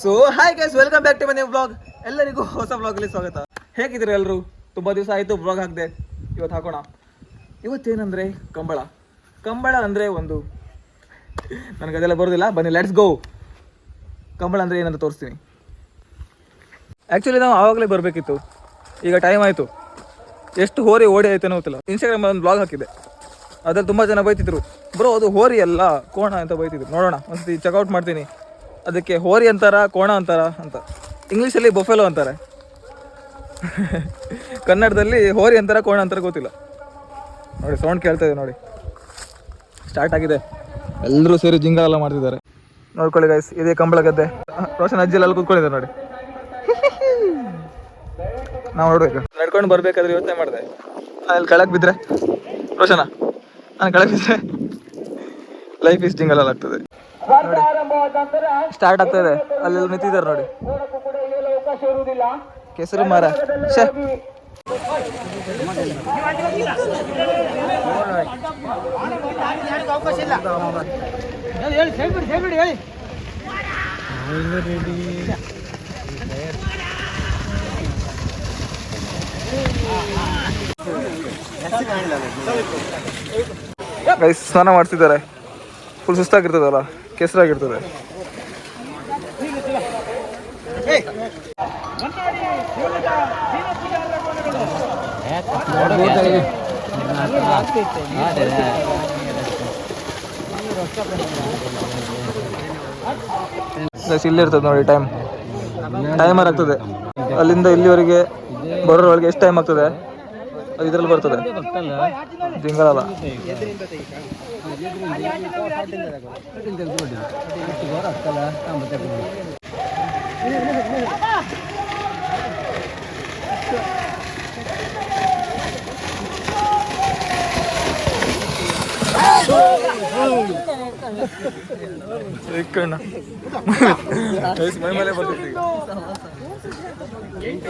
So hi guys welcome back to ಮನೆ vlog ಎಲ್ಲರಿಗೂ ಹೊಸ ವ್ಲಾಗಲ್ಲಿ ಸ್ವಾಗತ. ಹೇಗಿದ್ರು ಎಲ್ಲರೂ ತುಂಬ ದಿವಸ ಆಯಿತು ವ್ಲಾಗ್ ಹಾಕಿದೆ. ಇವತ್ತು ಹಾಕೋಣ. ಇವತ್ತೇನಂದರೆ ಕಂಬಳ. ಕಂಬಳ ಅಂದರೆ ಒಂದು ನನಗೆ ಅದೆಲ್ಲ ಬರೋದಿಲ್ಲ. ಬನ್ನಿ ಲೆಟ್ಸ್ ಗೋ ಕಂಬಳ ಅಂದರೆ ಏನಂತ ತೋರಿಸ್ತೀನಿ. ಆ್ಯಕ್ಚುಲಿ ನಾವು ಆವಾಗಲೇ ಬರಬೇಕಿತ್ತು. ಈಗ ಟೈಮ್ ಆಯಿತು. ಎಷ್ಟು ಹೋರಿ ಓಡಿ ಆಯ್ತೇನೋ ಗೊತ್ತಿಲ್ಲ. ಇನ್ಸ್ಟಾಗ್ರಾಮ್ ಒಂದು ಬ್ಲಾಗ್ ಹಾಕಿದೆ ಅದ್ರಲ್ಲಿ ತುಂಬ ಜನ ಬೈತಿದ್ರು. ಬ್ರೋ, ಅದು ಹೋರಿ ಅಲ್ಲ, ಕೋಣ ಅಂತ ಬೈತಿದ್ರು. ನೋಡೋಣ. ಒಂದ್ಸತಿ ಚೆಕ್ಔಟ್ ಮಾಡ್ತೀನಿ. ಅದಕ್ಕೆ ಹೋರಿ ಅಂತಾರ ಕೋಣ ಅಂತಾರ ಅಂತ. ಇಂಗ್ಲೀಷಲ್ಲಿ ಬೊಫೆಲೋ ಅಂತಾರೆ. ಕನ್ನಡದಲ್ಲಿ ಹೋರಿ ಅಂತಾರ ಕೋಣ ಅಂತಾರ ಗೊತ್ತಿಲ್ಲ. ನೋಡಿ ಸೌಂಡ್ ಕೇಳ್ತಾ ಇದೆ ನೋಡಿ. ಸ್ಟಾರ್ಟ್ ಆಗಿದೆ. ಎಲ್ಲರೂ ಸೇರಿ ಜಿಂಗ ಎಲ್ಲ ಮಾಡ್ತಿದ್ದಾರೆ. ನೋಡ್ಕೊಳ್ಳಿ ಗೈಸ್ ಇದೇ ಕಂಬಳ ಗದ್ದೆ. ರೋಷನ್ ಅಜ್ಜಿ ಎಲ್ಲ ಕೂತ್ಕೊಂಡಿದ್ದಾರೆ ನೋಡಿ. ನಾವು ನೋಡ್ಬೇಕು. ನಡ್ಕೊಂಡು ಬರ್ಬೇಕಾದ್ರೆ ಯೋಚನೆ ಮಾಡಿದೆ. ಅಲ್ಲಿ ಕೆಳಗೆ ಬಿದ್ದರೆ ರೋಷನ ನಾನು ಕೆಳಗೆ ಬಿದ್ದರೆ ಲೈಫ್ ಇಸ್ ಜಿಂಗಲ್ ಆಗ್ತದೆ. ಸ್ಟಾರ್ಟ್ ಆಗ್ತದೆ. ಅಲ್ಲಿ ನಿಂತಿದ್ದಾರೆ ನೋಡಿ. ಕೆಸರು ಮರ. ಸ್ನಾನ ಮಾಡ್ತಿದ್ದಾರೆ. ಫುಲ್ ಸುಸ್ತಾಗಿರ್ತದಲ್ಲ? ಕೆಸರಾಗಿರ್ತದೆ. ಇಲ್ಲಿರ್ತದೆ ನೋಡಿ ಟೈಮ್ ಟೈಮರ್ ಆಗ್ತದೆ. ಅಲ್ಲಿಂದ ಇಲ್ಲಿವರೆಗೆ ಬರೋರೊಳಗೆ ಎಷ್ಟು ಟೈಮ್ ಆಗ್ತದೆ? ಅದು ಇದ್ರಲ್ಲಿ ಬರ್ತದೆ. ಜಿಂಗಲಲ್ಲ ಕಣ್ಣ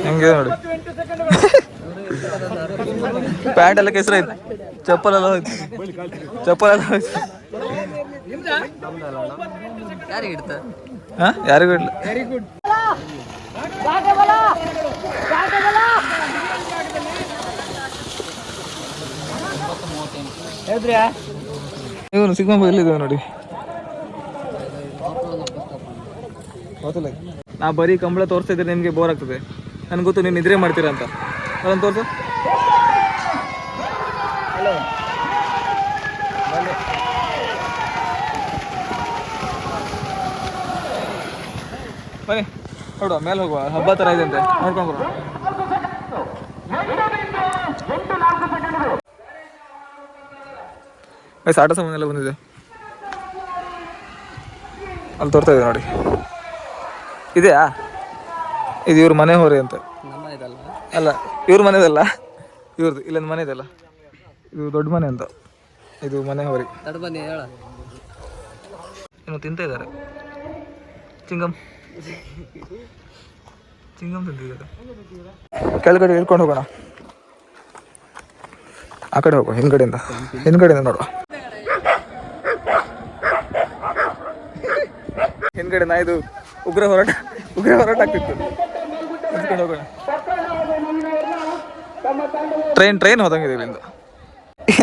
ಹೆಂಗೆ ನೋಡಿ. ಪ್ಯಾಂಟ್ ಎಲ್ಲ ಕೆಸರ ಐತಿ ಚಪ್ಪಲ್ ಎಲ್ಲ ಹೋಯ್ತು. ಚಪ್ಪಲ್ ಎಲ್ಲ ಹೋಯ್ತು. ಹಾ? ಯಾರಿಗೂ ಇಡ್ಲಿ ಇವನು ಸಿಗ್ಮಂಬ ಎಲ್ಲಿದ್ದೇವೆ ನೋಡಿ. ಗೊತ್ತಿಲ್ಲ ನಾ ಬರೀ ಕಂಬಳ ತೋರಿಸ್ತಾ ಇದ್ರೆ ನಿಮಗೆ ಬೋರ್ ಆಗ್ತದೆ. ನನಗೆ ಗೊತ್ತು ನೀನು ನಿದ್ರೆ ಮಾಡ್ತೀರಾ ಅಂತ. ಅದನ್ನು ತೋರಿಸು. ಬನ್ನಿ. ನೋಡುವ ಮೇಲೆ ಹೋಗುವ. ಹಬ್ಬ ಥರ ಇದೆ ಅಂತೆ. ನೋಡ್ಕೊಂಡು ಬರೋಣ ಗೈಸ್ ಆಟ ಸಾಮಾನು ಎಲ್ಲ ಬಂದಿದೆ. ಅಲ್ಲಿ ತೋರ್ತಾ ಇದೆ ನೋಡಿ. ಇದೆಯಾ? ಇದು ಇವ್ರ ಮನೆ ಹೋರಿ ಅಂತ. ಅಲ್ಲ ಇವ್ರ ಮನೆದಲ್ಲ. ಇವ್ರದ್ದು ಇಲ್ಲೊಂದು ಮನೆ ಇದೆಲ್ಲ ಇದು ದೊಡ್ಡ ಮನೆ ಅಂತ. ಇದು ಮನೆ ಹೋರಿ. ಇನ್ನು ತಿಂತ ಇದ್ದಾರೆ. ಚಿಂಗಮ್. ಚಿಂಗಮ್ ತಿಂತಿದ್ದಾರೆ. ಕೆಳಗಡೆ ಇಳ್ಕೊಂಡು ಹೋಗೋಣ. ಆ ಕಡೆ ಹೋಗುವ ಹಿಂದ್ಗಡೆಯಿಂದ. ಹಿಂದ್ಗಡೆಯಿಂದ ನೋಡುವ. ಹಿಂದ್ಗಡೆ ನಾ ಇದು ಉಗ್ರ ಹೋರಾಟ ಉಗ್ರ ಹೋರಾಟ ಆಗ್ತಿತ್ತು. ಹೋಗೋಣ. ಟ್ರೈನ್ ಟ್ರೈನ್ ಹೋದಂಗಿದೆ ಇಲ್ಲಿಂದ.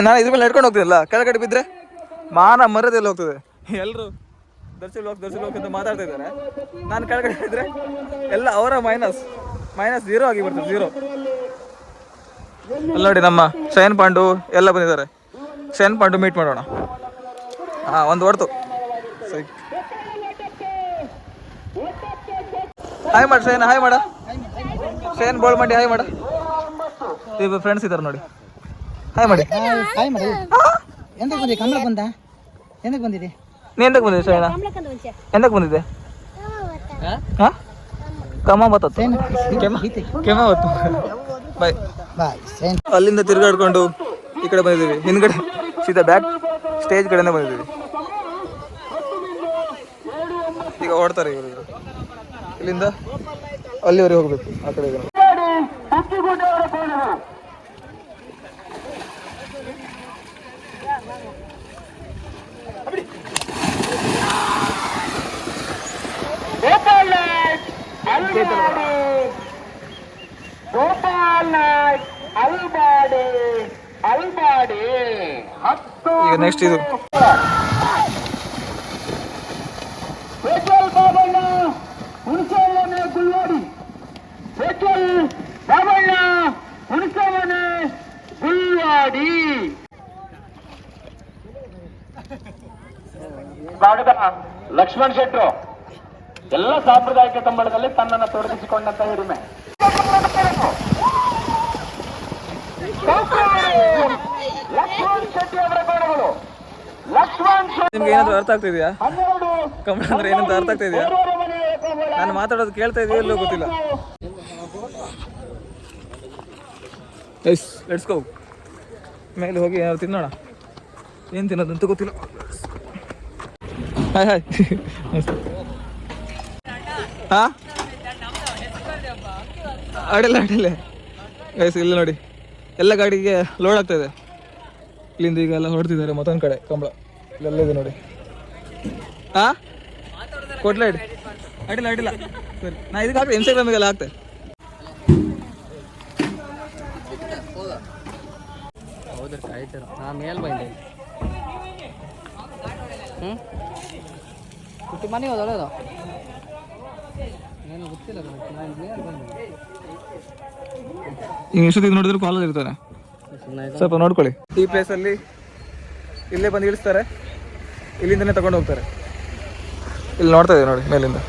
ನಾನು ಇದ್ರ ಮೇಲೆ ನಡ್ಕೊಂಡು ಹೋಗ್ತೀನಲ್ಲ ಕೆಳಗಡೆ ಬಿದ್ದರೆ ಮಾನ ಮರದೆಲ್ಲ ಹೋಗ್ತದೆ. ಎಲ್ಲರೂ ದರ್ಶನ್ ಹೋಗಿ ದರ್ಶನ್ ಹೋಗಿ ಅಂತ ಮಾತಾಡ್ತಾ ಇದ್ದಾರೆ. ನಾನು ಕೆಳಗಡೆ ಬಿದ್ದರೆ ಎಲ್ಲ ಅವರ ಮೈನಸ್ ಮೈನಸ್ ಜೀರೋ ಆಗಿ ಬರ್ತದೆ ಜೀರೋ ಅಲ್ಲಿ ನೋಡಿ ನಮ್ಮ ಶಯನ್ ಪಾಂಡು ಎಲ್ಲ ಬಂದಿದ್ದಾರೆ. ಶಯನ್ ಪಾಂಡು ಮೀಟ್ ಮಾಡೋಣ. ಹಾಂ ಒಂದು ಹೊಡ್ತು. ಸರಿ. ಹಾಯ್ ಮಾಡ ಸೇನ್ ಹಾಯ್ ಮಾಡ. ಸೇನ್ ಬೋಳ್ ಮಾಡಿ ಹಾಯ್ ಮಾಡ. ಇಬ್ಬರು ಫ್ರೆಂಡ್ಸ್ ಇದ್ದಾರೆ ನೋಡಿ. ಹಾಯ್ ಮಾಡಿ. ಹಾಯ್ ಮಾಡಿ ಎಂದಕ್ಕೆ ಬಂದಿದೆ ಕಮಲ ಬಂದ? ಎಂದಕ್ಕೆ ಬಂದಿದೆ ನೀ ಎಂತಕ್ಕೆ ಬಂದಿದೆ ಶಯನ ಎಂದಕ್ಕೆ ಬಂದಿದೆ ಹಾ? ಬತ್ತತ್ತು ಕೆಮ್ಮ ಕೆಮ್ಮ ಬತ್ತು. ಬಾಯ್ ಬಾಯ್ ಸೇನ್ ಅಲ್ಲಿಂದ ತಿರುಗಾಡ್ಕೊಂಡು ಈ ಕಡೆ ಬಂದಿದ್ದೀವಿ. ಹಿಂದ್ಗಡೆ ಸೀದಾ ಬ್ಯಾಕ್ ಸ್ಟೇಜ್ ಕಡೆನೇ ಬಂದಿದ್ದೀವಿ. ಈಗ ಓಡ್ತಾರೆ ಇವರು. ಇಲ್ಲಿಂದ ಅಲ್ಲಿವರೆಗೆ ಹೋಗ್ಬೇಕು ಆ ಕಡೆ ಈಗ. ನೆಕ್ಸ್ಟ್ ಇದು ಪೆಟ್ರೋಲ್ ಹುಣಸವನೆ ಗುಲ್ವಾಡಿ. ಸ್ವಾಗತ. ಲಕ್ಷ್ಮಣ್ ಶೆಟ್ಟರು ಎಲ್ಲ ಸಾಂಪ್ರದಾಯಿಕ ಕಂಬಳದಲ್ಲಿ ತನ್ನನ್ನು ತೊಡಗಿಸಿಕೊಂಡಂತ ಹಿರಿಮೆ. ಲಕ್ಷ್ಮಣ್ ಶೆಟ್ಟಿ ಅವರ ಕೋಣಗಳು ಲಕ್ಷ್ಮಣ್ ನಿಮ್ಗೆ ಏನಾದ್ರು ಅರ್ಥ ಆಗ್ತಿದ್ಯಾ ಕಂಬಳ ಅಂದ್ರೆ ಏನಂತ ಅರ್ಥ ಆಗ್ತಾ ಇದೆಯಾ? ಬೇರೆಯವರ ಮನೆಯ ಕಂಬಳ. ನಾನು ಮಾತಾಡೋದು ಕೇಳ್ತಾ ಇದೆಯೋ ಎಲ್ಲೂ ಗೊತ್ತಿಲ್ಲ. ಎಸ್ ಲೆಟ್ಸ್ ಗೋ ಮೇಲೆ ಹೋಗಿ ಏನಾದ್ರು ತಿನ್ನೋಣ? ಏನು ತಿನ್ನೋದಂತ ಗೊತ್ತಿಲ್ಲ. ಹಾಯ್ ಹಾಯ್ ಹಾ ಅಡಿಲ್ಲ ಅಡಿಲ್ಲ ಎಸ್ ಇಲ್ಲಿ ನೋಡಿ. ಎಲ್ಲ ಗಾಡಿಗೆ ಲೋಡ್ ಆಗ್ತಾ ಇದೆ. ಇಲ್ಲಿಂದ ಈಗ ಎಲ್ಲ ಹೊಡ್ತಿದ್ದಾರೆ ಮತ್ತೊಂದು ಕಡೆ, ಕಂಬಳ. ಇಲ್ಲೆಲ್ಲ ನೋಡಿ. ಹಾ ಕೊಡ್ಲ ಅಡಿಲ್ಲ ಅಡಿಲ್ಲ ಸರಿ. ನಾ ಇದಕ್ಕೆ ಹಾಕ್ತೆ ಇನ್ಸ್ಟಾಗ್ರಾಮಿಗೆಲ್ಲ ಹಾಕ್ತೆ. ನಾ ಮೇಲ್ ಬಂದೆ. ಹ್ಞೂ ಹುಟ್ಟಿ ಮನೆ ಹೋದೊಳದು ಏನು ಗೊತ್ತಿಲ್ಲ ನಾನು ಮೇಲೆ ಬಂದೆ. ಈಗ ಎಷ್ಟೊತ್ತಿಗೆ ನೋಡಿದ್ರು ಕಾಲೇಜ್ ಇರ್ತಾರೆ? ಸ್ವಲ್ಪ ನೋಡ್ಕೊಳ್ಳಿ. ಈ ಪ್ಲೇಸಲ್ಲಿ ಇಲ್ಲೇ ಬಂದು ಇಳಿಸ್ತಾರೆ. ಇಲ್ಲಿಂದನೇ ತಗೊಂಡು ಹೋಗ್ತಾರೆ. ಇಲ್ಲಿ ನೋಡ್ತಾ ಇದೆ ನೋಡಿ ಮೇಲಿಂದ.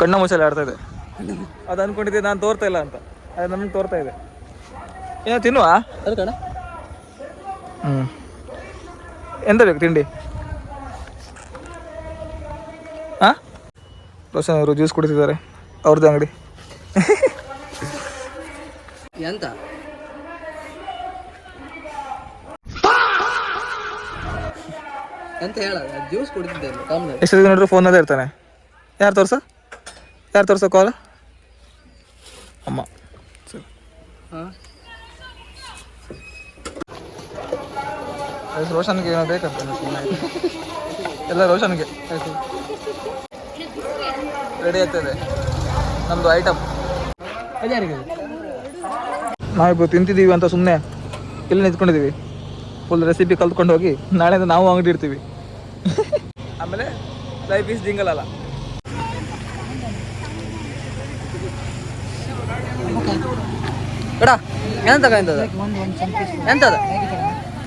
ಕಣ್ಣ ಮುಚ್ಚಲ್ಲಿ ಆಡ್ತಾ ಇದೆ ಅದು ಅನ್ಕೊಂಡಿದ್ದೆ ನಾನು ತೋರ್ತಾ ಇಲ್ಲ ಅಂತ. ಅದು ನಮಗೆ ತೋರ್ತಾ ಇದೆ. ಏನೋ ತಿನ್ನುವ? ಅದು ಕಣ. ಹ್ಞೂ ಎಂತ ಬೇಕು ತಿಂಡಿ? ಹಾಂ ರೋಷನ್ ಅವರು ಜ್ಯೂಸ್ ಕುಡಿತಿದ್ದಾರೆ. ಅವ್ರದ್ದು ಅಂಗಡಿ. ಎಂತ? ಎಂತ ಹೇಳ? ಜ್ಯೂಸ್ ಕುಡಿತಿದ್ದೆ ಕಾಮದಲ್ಲಿ ಎಷ್ಟು ದಿನ ನೋಡಿದ್ರು ಫೋನಲ್ಲೇ ಇರ್ತಾನೆ. ಯಾರು ತೋರ್ಸ? ಯಾರು ತೋರ್ಸೋ ಕಾಲ್ ಅಮ್ಮ. ಸರಿ ಹಾಂ? ರೋಷನ್ಗೆ ಏನೋ ಬೇಕಂತ ಎಲ್ಲ ರೋಷನ್ಗೆ. ರೆಡಿ ಆಗ್ತದೆ. ನಮ್ಮದು ಐಟಮ್ ನಾವಿಬ್ಬರು ತಿಂತಿದ್ದೀವಿ ಅಂತ ಸುಮ್ಮನೆ ಇಲ್ಲಿ ನಿಂತ್ಕೊಂಡಿದ್ದೀವಿ ಫುಲ್ ರೆಸಿಪಿ ಕಲ್ತ್ಕೊಂಡು ಹೋಗಿ ನಾಳೆಯಿಂದ ನಾವು ಅಂಗಡಿ ಇರ್ತೀವಿ. ಆಮೇಲೆ ಲೈಫ್ ಈಸ್ ಜಿಂಗಲ್ ಅಲ್ಲ. ಎಂತ ಎಂತದ?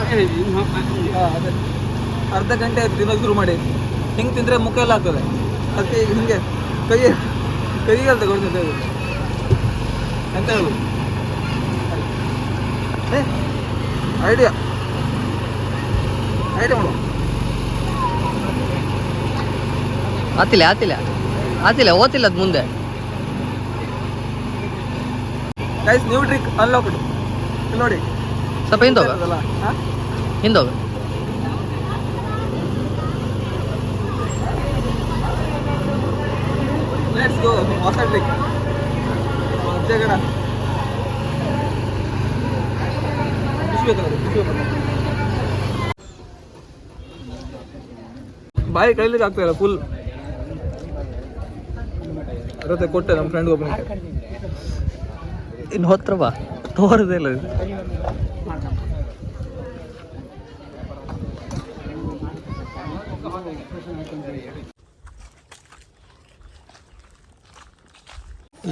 ಅದೇ ಅರ್ಧ ಗಂಟೆ ತಿನ್ನೋದು ಶುರು ಮಾಡಿ. ಹಿಂಗೆ ತಿಂದರೆ ಮುಖ ಎಲ್ಲ ಆಗ್ತದೆ. ಅದಕ್ಕೆ ಹಿಂಗೆ ಕೈ ಕೈಯಲ್ಲಿ ತಗೊಳ್ತಿದ್ದೆ ಎಂತ ಹೇಳು? ಐಡಿಯಾ ಐಡಿಯಾ ಮಾಡು. ಆತಿಲ್ಲ ಆತಿಲ್ಲ. ಆತಿಲ್ಲ ಓತಿಲ್ಲ ಅದು ಮುಂದೆ. ಗೈಸ್ ನ್ಯೂ ಟ್ರಿಕ್ ಅನ್ಲಾಕ್ಡ್ ನೋಡಿ. ಸ್ವಲ್ಪ ಹಿಂದೋಗ. ಹಿಂದೋಗ. ಬಾಯಿ ಕಳಿಲಿಕ್ಕೆ ಆಗ್ತಾ ಇಲ್ಲ ಫುಲ್ ಅರತೆ ಕೊಟ್ಟೆ ನಮ್ಮ ಫ್ರೆಂಡ್ ಒಬ್ಬನಿಗೆ ಇನ್ನು ಹತ್ರ ಬಾ. ತೋರದೇ ಇಲ್ಲ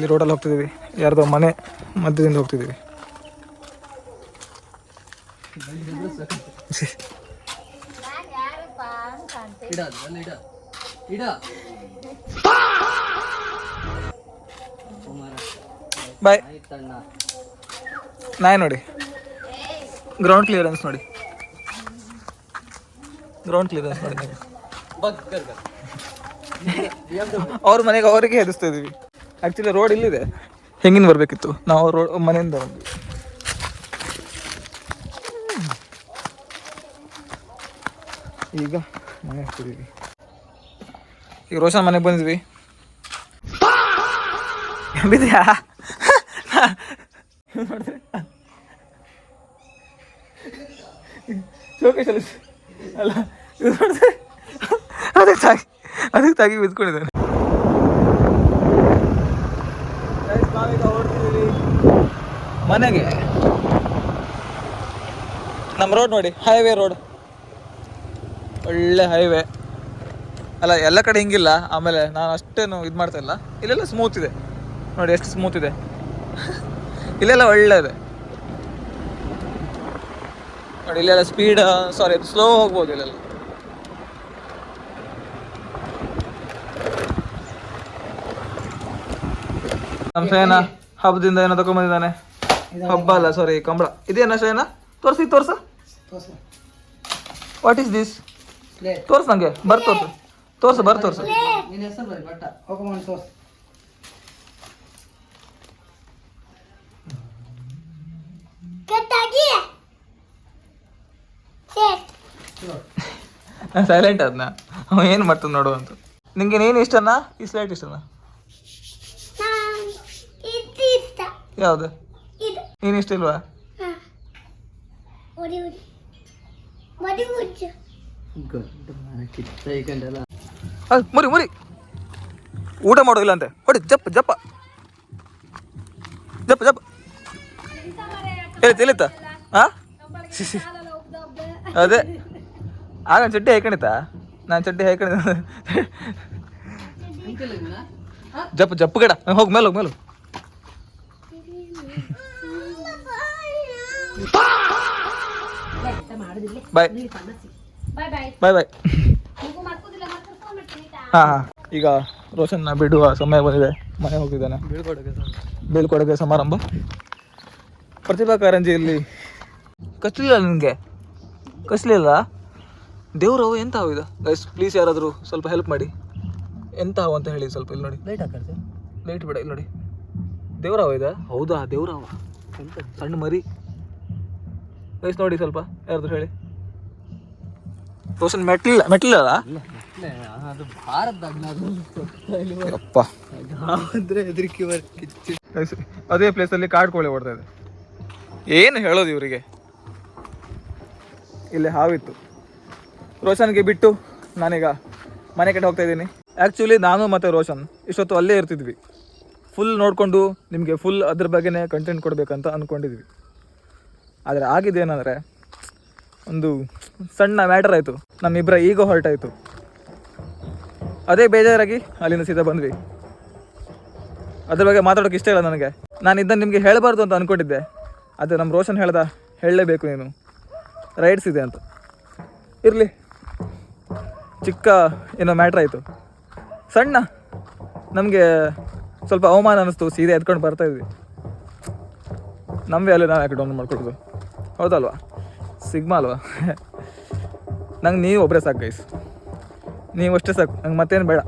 ಇಲ್ಲಿ ರೋಡಲ್ಲಿ ಹೋಗ್ತಿದ್ದೀವಿ. ಯಾರ್ದೋ ಮನೆ ಮಧ್ಯದಿಂದ ಹೋಗ್ತಿದ್ದೀವಿ. ಬಾಯ್ ನಾಯ್ ನೋಡಿ. ಗ್ರೌಂಡ್ ಕ್ಲಿಯರೆನ್ಸ್ ನೋಡಿ. ಗ್ರೌಂಡ್ ಕ್ಲಿಯರೆನ್ಸ್ ನೋಡಿ. ಅವ್ರ ಮನೆಗೆ ಅವರಿಗೆ ಹೆದರ್ಸ್ತಾ ಇದೀವಿ. ಆ್ಯಕ್ಚುಲಿ ರೋಡ್ ಇಲ್ಲಿದೆ. ಹೆಂಗಿನ ಬರಬೇಕಿತ್ತು? ನಾವು ರೋಡ್ ಮನೆಯಿಂದ ಬಂದ್ವಿ. ಈಗ ಮನೆ ಹತ್ತಿದೀವಿ. ಈಗ ರೋಷನ್ ಮನೆಗೆ ಬಂದಿದ್ವಿ ಬಿದ್ಯಾ ಅಲ್ಲ ಇದು ಅದಕ್ಕೆ ತಾಗಿ ಅದಕ್ಕೆ ತಾಗಿ ಬಿದ್ಕೊಂಡಿದ್ದಾನೆ. ಮನೆಗೆ. ನಮ್ಮ ರೋಡ್ ನೋಡಿ ಹೈವೇ ರೋಡ್ ಒಳ್ಳೆ ಹೈವೇ ಅಲ್ಲ, ಎಲ್ಲ ಕಡೆ ಹಿಂಗಿಲ್ಲ, ಆಮೇಲೆ ನಾನು ಅಷ್ಟೇನು ಇದು ಮಾಡ್ತಾ ಇಲ್ಲ. ಇಲ್ಲೆಲ್ಲ ಸ್ಮೂತ್ ಇದೆ. ನೋಡಿ, ಎಷ್ಟು ಸ್ಮೂತ್ ಇದೆ. ಇಲ್ಲೆಲ್ಲ ಒಳ್ಳೆ ಇದೆ ನೋಡಿ, ಇಲ್ಲೆಲ್ಲ ಸ್ಪೀಡ್ ಸಾರಿ ಸ್ಲೋ ಹೋಗ್ಬೋದು ಇಲ್ಲೆಲ್ಲ. ನಮ್ಮ ಸೇನಾ ಹಬ್ಬದಿಂದ ಏನೋ ತಗೊಂಬಂದಿದ್ದಾನೆ. ಹಬ್ಬ ಅಲ್ಲ ಸಾರಿ ಕಂಬಳ. ಇದೇನ ಶಯನ ತೋರ್ಸಿ ತೋರ್ಸ. ತೋರ್ಸು. ವಾಟ್ ಈಸ್ ದಿಸ್ ತೋರ್ಸ ತೋರ್ಸ್ ನಂಗೆ. ಬರ್ ತೋರ್ಸು. ತೋರ್ಸು ಬರ್ ತೋರ್ಸು. ನಿನ್ನ ಹೆಸರು ಬರೀ ಬಟ್ಟ. ಹೋಗ್ಕೊಂಡು ತೋರ್ಸು. ನಾನು ಸೈಲೆಂಟ್ ಅದನ್ನ ಅವ ಏನು ಮಾಡ್ತಾನೆ ನೋಡು ಅಂತ. ನಿಂಗೆ ನೀನು ಇಷ್ಟನಾ ಈ ಸ್ಲೈಟ್ ಇಷ್ಟನಾ ಯಾವುದು? ನೀನು ಇಷ್ಟ ಇಲ್ವಾ? ಅದ್ ಮುರಿ ಮುರಿ ಊಟ ಮಾಡೋದಿಲ್ಲ ಅಂತೆ ಹೊಡಿ ಜಪ್ಪ ಜಪ್ಪ. ಜಪ್ಪ ಜಪ್ಪ. ಹೇಳಿತ್ತ ಹೇಳಿತ್ತ ಹಾ ಅದೇ. ಆಗ ಚಡ್ಡಿ ಹಾಕೊಂಡಿತ್ತ? ನಾನು ಚಡ್ಡಿ ಹಾಕೊಂಡಿದ್ದ. ಜಪ್ಪ ಜಪ್ಪ ಗಡ. ಹೋಗಿ ಮೇಲೆ ಹೋಗಿ ಮೇಲೆ ಬಾಯ್ ಬಾಯ್ ಬಾಯ್ ಹಾಂ ಹಾಂ. ಈಗ ರೋಷನ್ನ ಬಿಡುವ ಸಮಯ ಬಂದಿದೆ. ಮನೆ ಹೋಗಿದ್ದಾನೆ. ಬೀಳ್ಕೊಡುಗೆ ಸಮಾರಂಭ. ಪ್ರತಿಭಾ ಕಾರಂಜಿಯಲ್ಲಿ ಕಚ್ಚಲಿಲ್ಲ ನಿನಗೆ? ಕಚ್ಚಲಿಲ್ಲ ದೇವ್ರು ಅವು ಎಂತ ಹಾವು ಇದು? ಗೈಸ್ ಪ್ಲೀಸ್ ಯಾರಾದರೂ ಸ್ವಲ್ಪ ಹೆಲ್ಪ್ ಮಾಡಿ. ಎಂತ ಹಾವು ಅಂತ ಹೇಳಿ ಸ್ವಲ್ಪ ಇಲ್ಲಿ ನೋಡಿ. ಲೈಟ್ ಹಾಕಿ ಲೈಟ್ ಬಿಡ ಇಲ್ಲಿ ನೋಡಿ. ದೇವ್ರ ಹಾವು ಇದೆ? ಹೌದಾ ದೇವ್ರ ಹಾವ ಸಣ್ಣ ಮರಿ. ಗೈಸ್ ನೋಡಿ ಸ್ವಲ್ಪ ಯಾರು ಹೇಳಿ. ರೋಷನ್ ಮೆಟ್ಲಿಲ್ಲ ಮೆಟ್ಲಿಲ್ಲ ಅದು ಭಾರತದಾಗ ಅಪ್ಪ ಅಂದ್ರೆ ಹೆದರಿಕೆ ಬರ್ತಿತ್ತು Guys, ಅದೇ ಪ್ಲೇಸಲ್ಲಿ ಕಾಡು ಕೋಳಿ ಓಡ್ತಾ ಇದೆ. ಏನು ಹೇಳೋದು ಇವರಿಗೆ? ಇಲ್ಲಿ ಹಾವಿತ್ತು. ರೋಷನ್ಗೆ ಬಿಟ್ಟು ನಾನೀಗ ಮನೆ ಕಡೆ ಹೋಗ್ತಾ ಇದ್ದೀನಿ. ಆ್ಯಕ್ಚುಲಿ ನಾನು ಮತ್ತು ರೋಷನ್ ಇಷ್ಟೊತ್ತು ಅಲ್ಲೇ ಇರ್ತಿದ್ವಿ. ಫುಲ್ ನೋಡಿಕೊಂಡು ನಿಮಗೆ ಫುಲ್ ಅದ್ರ ಬಗ್ಗೆನೇ ಕಂಟೆಂಟ್ ಕೊಡಬೇಕಂತ ಅಂದ್ಕೊಂಡಿದ್ವಿ ಆದರೆ ಆಗಿದ್ದೇನೆಂದರೆ ಒಂದು ಸಣ್ಣ ಮ್ಯಾಟರ್ ಆಯಿತು. ನಮ್ಮಿಬ್ಬರ ಈಗೋ ಹೊರಟಾಯಿತು. ಅದೇ ಬೇಜಾರಾಗಿ ಅಲ್ಲಿಂದ ಸೀದಾ ಬಂದ್ವಿ. ಅದ್ರ ಬಗ್ಗೆ ಮಾತಾಡೋಕೆ ಇಷ್ಟ ಇಲ್ಲ ನನಗೆ. ನಾನು ಇದನ್ನು ನಿಮಗೆ ಹೇಳಬಾರ್ದು ಅಂತ ಅಂದ್ಕೊಂಡಿದ್ದೆ ಅದು ನಮ್ಮ ರೋಷನ್ ಹೇಳ್ದ, ಹೇಳಲೇಬೇಕು ನೀನು. ರೈಡ್ಸ್ ಇದೆ ಅಂತ. ಇರಲಿ. ಚಿಕ್ಕ ಏನೋ ಮ್ಯಾಟ್ರ್ ಆಯಿತು. ಸಣ್ಣ. ನಮಗೆ ಸ್ವಲ್ಪ ಅವಮಾನ ಅನ್ನಿಸ್ತು ಸೀದಾ ಎತ್ಕೊಂಡು ಬರ್ತಾ ಇದ್ವಿ. ನಮ್ಮ ವ್ಯಾಲ್ಯೂ ನಾವು ಯಾಕೆ ಡೌನ್ ಮಾಡ್ಕೊಡೋದು? ಹೌದಲ್ವಾ? ಸಿಗ್ಮಾ ಅಲ್ವಾ? ನಂಗೆ ನೀವು ಒಬ್ಬರೇ ಸಾಕು ಗೈಸ್ ನೀವು ಅಷ್ಟೇ ಸಾಕು, ನಂಗೆ ಮತ್ತೇನು ಬೇಡ.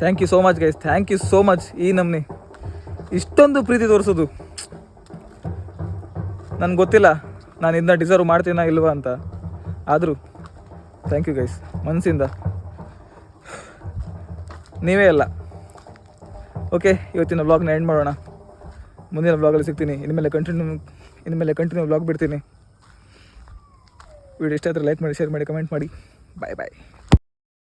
Thank you so much guys thank you so much ಈ ನಮ್ನಿ. ಇಷ್ಟೊಂದು ಪ್ರೀತಿ ತೋರಿಸೋದು. ನನಗೆ ಗೊತ್ತಿಲ್ಲ, ನಾನು ಇದನ್ನ ಡಿಸರ್ವ್ ಮಾಡ್ತೀನ ಇಲ್ವಾ ಅಂತ. ಆದರೂ ಥ್ಯಾಂಕ್ ಯು ಗೈಸ್ ಮನಸ್ಸಿಂದ ನೀವೇ ಅಲ್ಲ. ಓಕೆ ಇವತ್ತಿನ ಬ್ಲಾಗ್ನ ಎಂಡ್ ಮಾಡೋಣ. ಮುಂದಿನ ವ್ಲಾಗಲ್ಲಿ ಸಿಗ್ತೀನಿ. ಇನ್ಮೇಲೆ ಕಂಟಿನ್ಯೂ ಇನ್ಮೇಲೆ ಕಂಟಿನ್ಯೂ ಬ್ಲಾಗ್ ಬಿಡ್ತೀನಿ. ವಿಡಿಯೋ ಇಷ್ಟ ಲೈಕ್ ಮಾಡಿ ಶೇರ್ ಮಾಡಿ ಕಮೆಂಟ್ ಮಾಡಿ. Bye bye